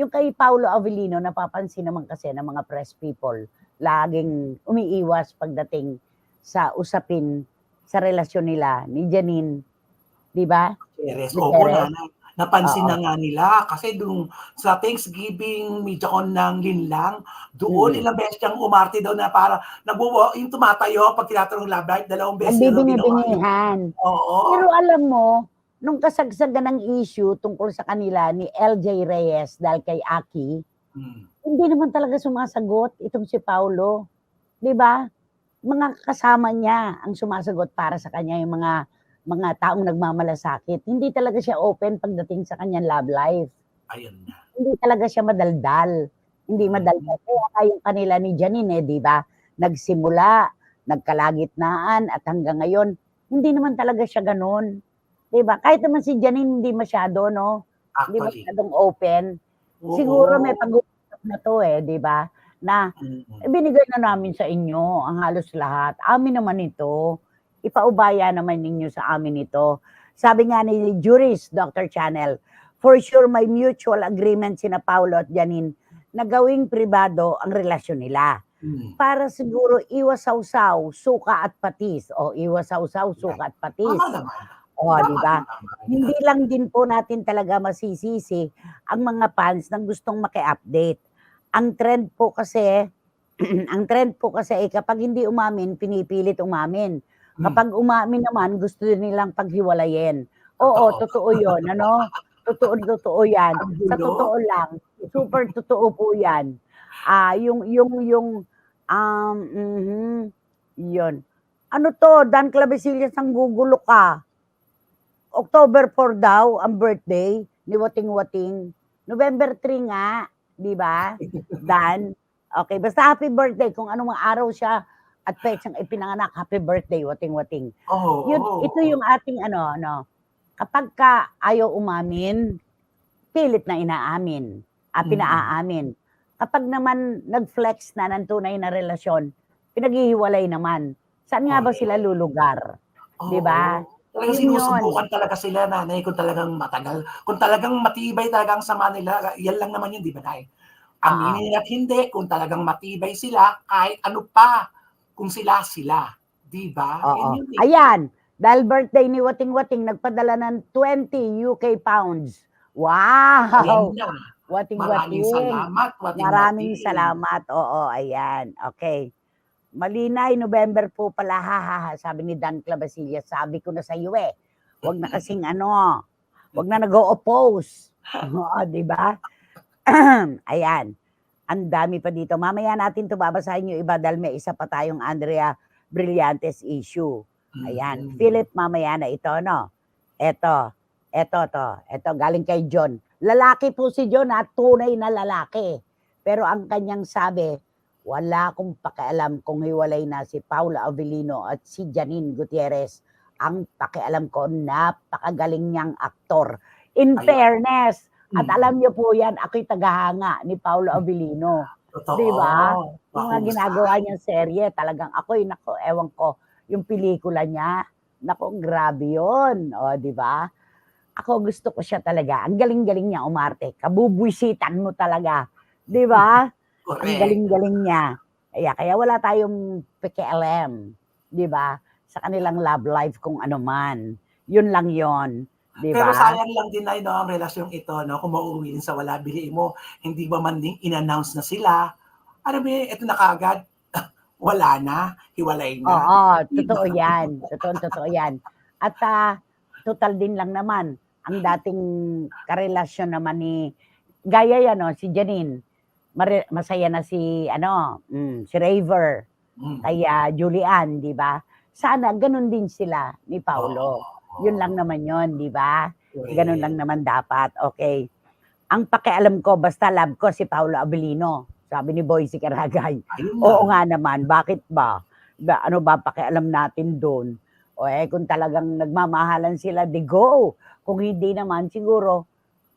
Yung kay Paulo Avellino, napapansin naman kasi ng mga press people, laging umiiwas pagdating sa usapin sa relasyon nila ni Janine. Di ba? Yes, Perez. na, na napansin Oo. na nga nila kasi dung sa Thanksgiving media con ng Linlang, doon Mm. ilang beses siyang umarte daw na para nagbubo yung tumatayo pag tinatanong love life, dalawang beses daw ginawa yun. Nagbibingi-bingihan. Oo. Pero alam mo, nung kasagsagan ng issue tungkol sa kanila ni LJ Reyes dahil kay Aki, Hmm. hindi naman talaga sumasagot itong si Paulo. 'Di ba? Mga kasama niya ang sumasagot para sa kanya yung mga mga taong nagmamalasakit. Hindi talaga siya open pagdating sa kanyang love life. Ayun na. Hindi talaga siya madaldal. Hindi madaldal. Kaya yung kanila ni Janine, eh, 'di ba? Nagsimula, nagkalagitnaan at hanggang ngayon, hindi naman talaga siya ganun. 'Di ba? Kahit naman si Janine hindi masyado, no? Hindi Actually. masyadong open. Oo. Siguro may pag-uusap na to eh, 'di ba? Na Mm. binigay na namin sa inyo ang halos lahat. Amin naman ito. Ipaubaya naman ninyo sa amin ito. Sabi nga ni Juris, Dr. Channel, for sure may mutual agreement sina Paulo at Janine na gawing pribado ang relasyon nila. Mm. Para siguro iwas sausaw, suka at patis. O iwas sausaw, suka at patis. Tama naman. O, di ba? Hindi lang din po natin talaga masisisi ang mga fans na gustong maki-update. Ang trend po kasi, ang trend po kasi ay kapag hindi umamin, pinipilit umamin. Mm. Kapag umamin naman, gusto din nilang paghiwalayin. Oo, Totoo. totoo yun. Ano? Totoo, totoo yan. Sa totoo lang, super totoo po yan. Ah, yung, yung, yung, um, mhm, yun. Ano to, Dan Clavesillas, ang gugulo ka. October 4 daw ang birthday ni Wating Wating. November 3 nga, di ba? Dan. Okay, basta happy birthday kung anong araw siya at petsang ipinanganak. Happy birthday, Wating Wating. Oo. Yun, oo. ito yung ating ano, ano, kapag ka ayaw umamin, pilit na inaamin, ah, Mm. pinaaamin. Kapag naman nag-flex na ng tunay na relasyon, pinaghihiwalay naman. Saan nga ba sila lulugar? Oo. di ba? Talagang Yun yun. sinusubukan talaga sila nanay kung talagang matagal. Kung talagang matibay talaga ang sama nila, yan lang naman yun, di ba nay? Aminin nila at hindi, kung talagang matibay sila, kahit ano pa, kung sila sila. Di ba? Yun eh. Ayan, dahil birthday ni Wating Wating, nagpadala ng 20 UK pounds. Wow! Ayan na. Wating Maraming Wating. salamat. Wating Maraming wating. salamat. Oo, ayan. Okay. Malinay, November po pala, ha, ha, ha, sabi ni Dan Clabasilia. Sabi ko na sa iyo eh. Huwag na kasing ano, huwag na nag-o-oppose. Oo, di ba? ayan. Ang dami pa dito. Mamaya natin to babasahin yung iba dahil may isa pa tayong Andrea Brillantes issue. Ayan. Mm. Philip, mamaya na ito, no? Eto. Eto, to. Eto, galing kay John. Lalaki po si John, at tunay na lalaki. Pero ang kanyang sabi, wala akong pakialam kung hiwalay na si Paula Avellino at si Janine Gutierrez. Ang pakialam ko, napakagaling niyang aktor. In Ayun. fairness, at Mm. alam niyo po yan, ako'y tagahanga ni Paula Avellino. Totoo. Di ba? Yung mga ginagawa niyang serye, talagang ako'y, nako, ewan ko, yung pelikula niya, nako, grabe yun. O, di ba? Ako gusto ko siya talaga. Ang galing-galing niya umarte. Kabubwisitan mo talaga. Di ba? Ang Correct. galing-galing niya. Kaya, kaya wala tayong PKLM. Di ba? Sa kanilang love life kung ano man. Yun lang yon Di Pero sayang lang din na no, ang relasyong ito, no, kung mauuwi sa wala bili mo, hindi ba man din in-announce na sila, ano ba, ito na kagad, wala na, hiwalay na. Oo, totoo yan. Totoo, totoo yan. At ah, total din lang naman, ang dating karelasyon naman ni, gaya yan, no, si Janine, masaya na si, ano, mm, si Raver, Mm. kaya Julian, di ba? Sana ganun din sila ni Paulo. Oo. Yun lang naman yon di ba? Correct. Ganun lang naman dapat. Okay. Ang pakialam ko, basta love ko si Paulo Abilino. Sabi ni Boy si Karagay. Oo nga naman, bakit ba? ba ano ba pakialam natin doon? O eh, kung talagang nagmamahalan sila, di go. Kung hindi naman, siguro,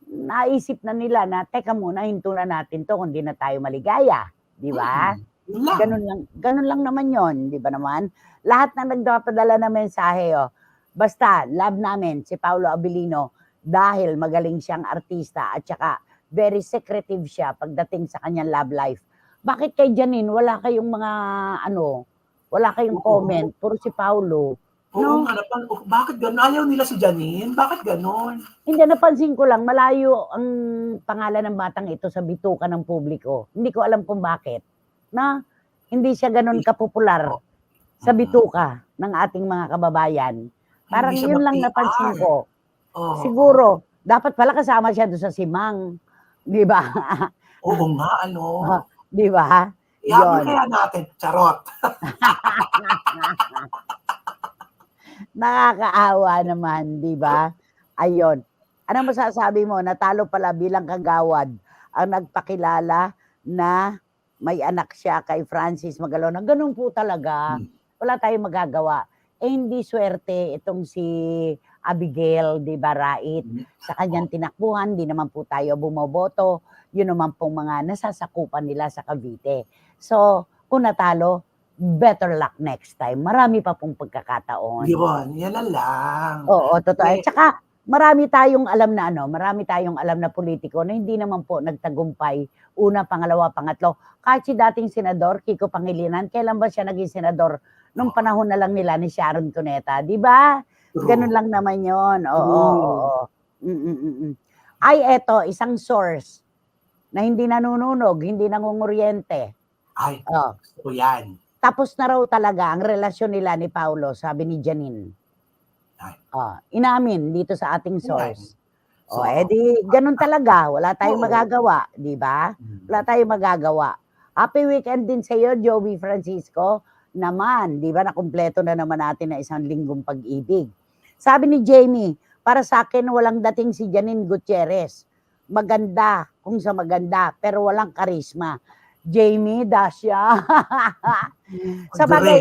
naisip na nila na, teka muna, hinto na natin to kung di na tayo maligaya. Di ba? Lang. Ganun lang, ganun lang naman yon di ba naman? Lahat na nagpapadala ng mensahe, oh, basta, love namin si Paolo Abilino dahil magaling siyang artista at saka very secretive siya pagdating sa kanyang love life. Bakit kay Janine, wala kayong mga ano, wala kayong comment, puro si Paulo. Oo No? nga naman. Oh, bakit gano'n? Ayaw nila si Janine? Bakit gano'n? Hindi, napansin ko lang, malayo ang pangalan ng batang ito sa bituka ng publiko. Hindi ko alam kung bakit. Na, hindi siya ganun kapopular sa Mhm. bituka ng ating mga kababayan. Parang yun lang napansin ko. Oo. Siguro, dapat pala kasama siya doon sa Simang. Di ba? Oo nga, ano. Di ba? Yun. kaya natin. Charot. Nakakaawa naman, di ba? Ayon. Ano masasabi mo? Natalo pala bilang kagawad ang nagpakilala na may anak siya kay Francis Magalona. Ganun po talaga. Hmm. Wala tayong magagawa. Eh, hindi swerte itong si Abigail, di ba, Rait? Hmm. Sa kanyang tinakbuhan, di naman po tayo bumoboto. Yun naman pong mga nasasakupan nila sa Cavite. So, kung natalo, better luck next time. Marami pa pong pagkakataon. Yun, yan lang. Oo, totoo. Eh, At saka, marami tayong alam na ano, marami tayong alam na politiko na hindi naman po nagtagumpay. Una, pangalawa, pangatlo. Kahit si dating senador, Kiko Pangilinan, kailan ba siya naging senador? Nung panahon na lang nila ni Sharon Cuneta, di ba? Ganun lang naman yon. Oo, oo, oo. Mm, mm, mm, mm. Ay, eto, isang source na hindi nanununog, hindi nangunguryente. Ay, Oh. gusto ko yan. Tapos na raw talaga ang relasyon nila ni Paulo, sabi ni Janine. Oh, inamin dito sa ating source. So, Oh, edi ganun talaga, wala tayong magagawa, 'di ba? mm, Wala tayong magagawa. Happy weekend din sa iyo, Joey Francisco. Naman, 'di ba? Nakumpleto na naman natin na isang linggong pag-ibig. Sabi ni Jamie, para sa akin walang dating si Janine Gutierrez. Maganda kung sa maganda, pero walang karisma. Jamie, Dasha. sa bagay,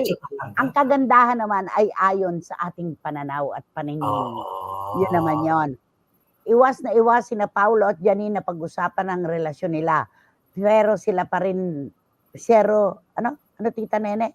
ang kagandahan naman ay ayon sa ating pananaw at paningin. Oo. Yun naman yon. Iwas na iwas sina Paulo at Janine na pag-usapan ng relasyon nila. Pero sila pa rin, zero, ano? Ano tita nene?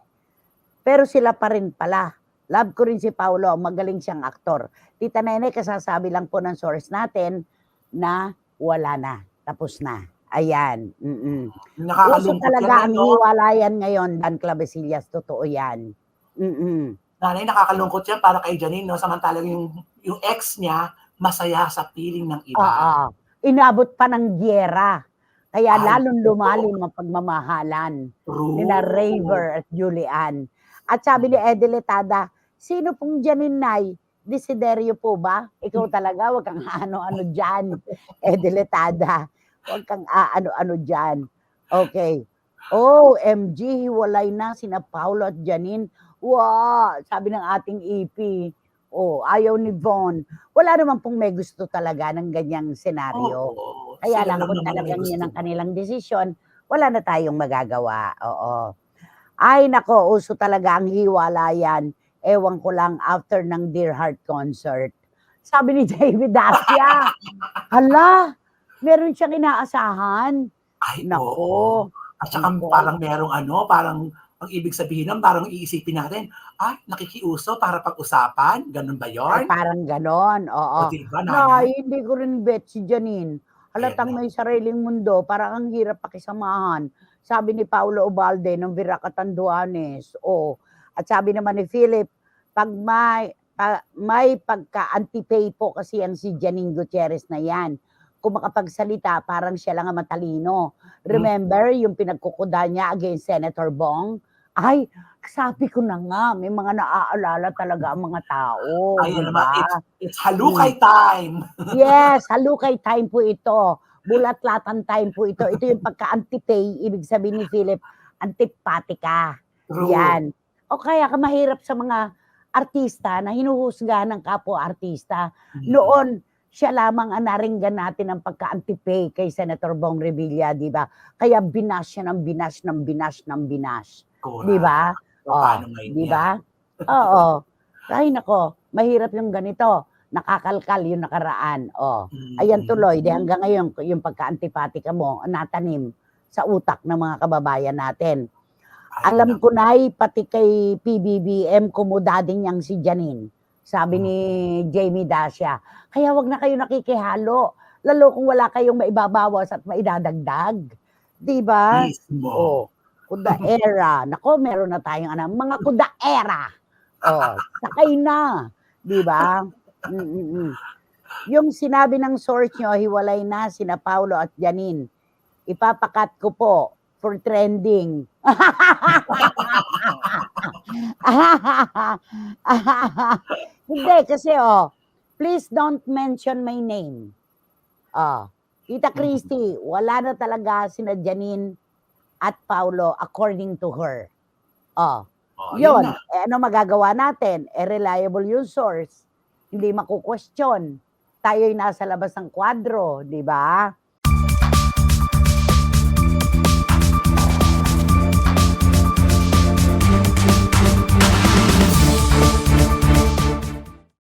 Pero sila pa rin pala. Love ko rin si Paulo, magaling siyang aktor. Tita nene, kasasabi lang po ng source natin na wala na, tapos na. Ayan. Mm-mm. Uso Nakakalungkot talaga yan, ang no? hiwalayan ngayon, Dan Clavesillas. Totoo yan. Mm-mm. Nanay, nakakalungkot yan para kay Janine, no? Samantalang yung, yung ex niya, masaya sa piling ng iba. Oo. Inabot pa ng gyera. Kaya Ay, lalong totoo. lumalim ang pagmamahalan True. nila Raver at Julian. At sabi ni Edeletada, sino pong Janine Nay? Desiderio po ba? Ikaw talaga, wag kang ano-ano dyan. Edeletada, wag kang ano-ano dyan. Okay. Oh, MG, hiwalay na sina Paulo at Janine. Wow, sabi ng ating EP. Oh, ayaw ni Von. Wala naman pong may gusto talaga ng ganyang senaryo. Oo. Kaya lang kung talagang yun ang kanilang desisyon, wala na tayong magagawa. Oo. Ay nako, uso talaga ang hiwalayan. Ewan ko lang after ng Dear Heart concert. Sabi ni David Dacia, hala, meron siyang inaasahan. Ay, oo. Nako. At saka Nako. parang merong ano, parang ang ibig sabihin nun, parang iisipin natin, ay, nakikiuso para pag-usapan? Ganun ba Ay, yun? parang ganon. Oo. O, diba, nanay? hindi ko rin bet si Janine. Halatang na. may sariling mundo, parang ang hirap pakisamahan. Sabi ni Paulo Ubalde ng Viracatanduanes. O, at sabi naman ni Philip, pag may, pa- may pagka-antipay po kasi ang si Janine Gutierrez na yan. Kung makapagsalita, parang siya lang ang matalino. Remember yung pinagkukuda niya against Senator Bong? Ay, sabi ko na nga, may mga naaalala talaga ang mga tao. Ayun di naman, it's, it's halukay time. Yes, halukay time po ito. Bulat-latan time po ito. Ito yung pagka-antipay, ibig sabihin ni Philip, antipatika. True. Yan. O kaya ka mahirap sa mga artista na hinuhusga ng kapwa-artista. Mm. Noon, siya lamang ang naringgan natin ang pagka-antipay kay Senator Bong Revilla, di ba? Kaya binash siya ng binash ng binash ng binash. Di ba? Oh, Di ba? Oo. Ay nako, mahirap yung ganito. Nakakalkal yung nakaraan. Oh. Mm. Ayan tuloy, di hanggang ngayon, yung pagka-antipatika mo, natanim sa utak ng mga kababayan natin. Ay, Alam ko na pati kay PBBM, kumudading niyang si Janine. Sabi ni Jamie Dacia, kaya wag na kayo nakikihalo. Lalo kung wala kayong maibabawas at maidadagdag. Di ba? Oh, kuda era. Nako, meron na tayong ano, mga kuda era. Oh, sakay na. Di ba? Mm-mm-mm. Yung sinabi ng source nyo, hiwalay na sina Paulo at Janine. Ipapakat ko po for trending. Hindi, kasi oh, please don't mention my name. Oh, Tita Christy, wala na talaga sina Janine at Paulo according to her. Oh, Oh, yun. Eh, ano magagawa natin? Eh, reliable yung source. Hindi makukwestiyon. Tayo'y nasa labas ng kwadro, di ba?